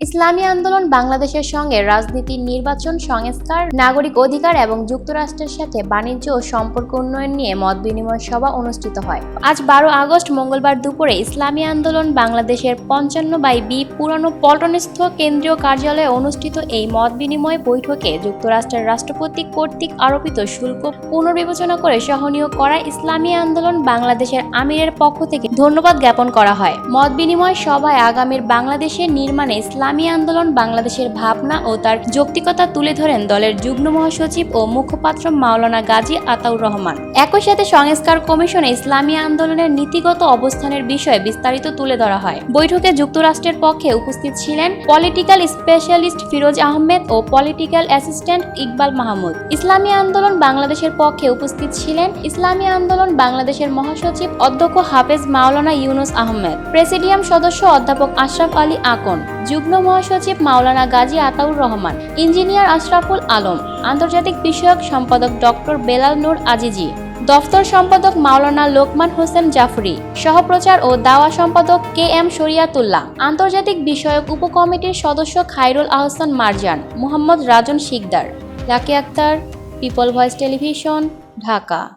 ইসলামী আন্দোলন বাংলাদেশের সঙ্গে রাজনীতি নির্বাচন, সংস্কার, নাগরিক অধিকার এবং যুক্তরাষ্ট্রের সাথে বাণিজ্য ও সম্পর্ক উন্নয়ন নিয়ে মত বিনিময় সভা অনুষ্ঠিত হয়। আজ বারো আগস্ট, মঙ্গলবার দুপুরে ইসলামী আন্দোলন বাংলাদেশের পঞ্চান্ন বাই বি পুরানো পল্টনস্থ কেন্দ্রীয় কার্যালয়ে অনুষ্ঠিত এই মত বিনিময় বৈঠকে যুক্তরাষ্ট্রের রাষ্ট্রপতি কর্তৃক আরোপিত শুল্ক পুনর্বিবেচনা করে সহনীয় করা ইসলামী আন্দোলন বাংলাদেশের আমিরের পক্ষ থেকে ধন্যবাদ জ্ঞাপন করা হয়। মত বিনিময় সভায় আগামীর বাংলাদেশের নির্মাণে ইসলামী আন্দোলন, বাংলাদেশের ভাবনা ও তার যৌক্তিকতা তুলে ধরেন দলের যুগ্ম মহাসচিব ও মুখপাত্র মাওলানা গাজী আতাউর রহমান। একই সাথে সংস্কার কমিশনে ইসলামী আন্দোলনের নীতিগত অবস্থানের বিষয়ে বিস্তারিত তুলে ধরা হয়। বৈঠকে যুক্তরাষ্ট্রের পক্ষে উপস্থিত ছিলেন পলিটিক্যাল স্পেশালিস্ট ফিরোজ আহমেদ ও পলিটিক্যাল অ্যাসিস্ট্যান্ট ইকবাল মাহমুদ। ইসলামী আন্দোলন বাংলাদেশের পক্ষে উপস্থিত ছিলেন ইসলামী আন্দোলন বাংলাদেশের মহাসচিব অধ্যক্ষ হাফেজ মাওলানা ইউনুস আহমেদ। প্রেসিডিয়াম সদস্য অধ্যাপক আশরাফ আলী আকন। যুগ্ম মহাসচিব মাওলানা গাজী আতাউর রহমান, ইঞ্জিনিয়ার আশরাফুল আলম, আন্তর্জাতিক বিষয়ক সম্পাদক ডক্টর বেলাল নূর আজিজি, দফতর সম্পাদক মাওলানা লোকমান হোসেন জাফরি, সহপ্রচার ও দাওয়া সম্পাদক কে এম শরিয়াতুল্লাহ, আন্তর্জাতিক বিষয়ক উপকমিটির সদস্য Khairul Ahsan Marjan, Mohammad Rajan Sikdar. Lucky Akter, People Voice Television, Dhaka.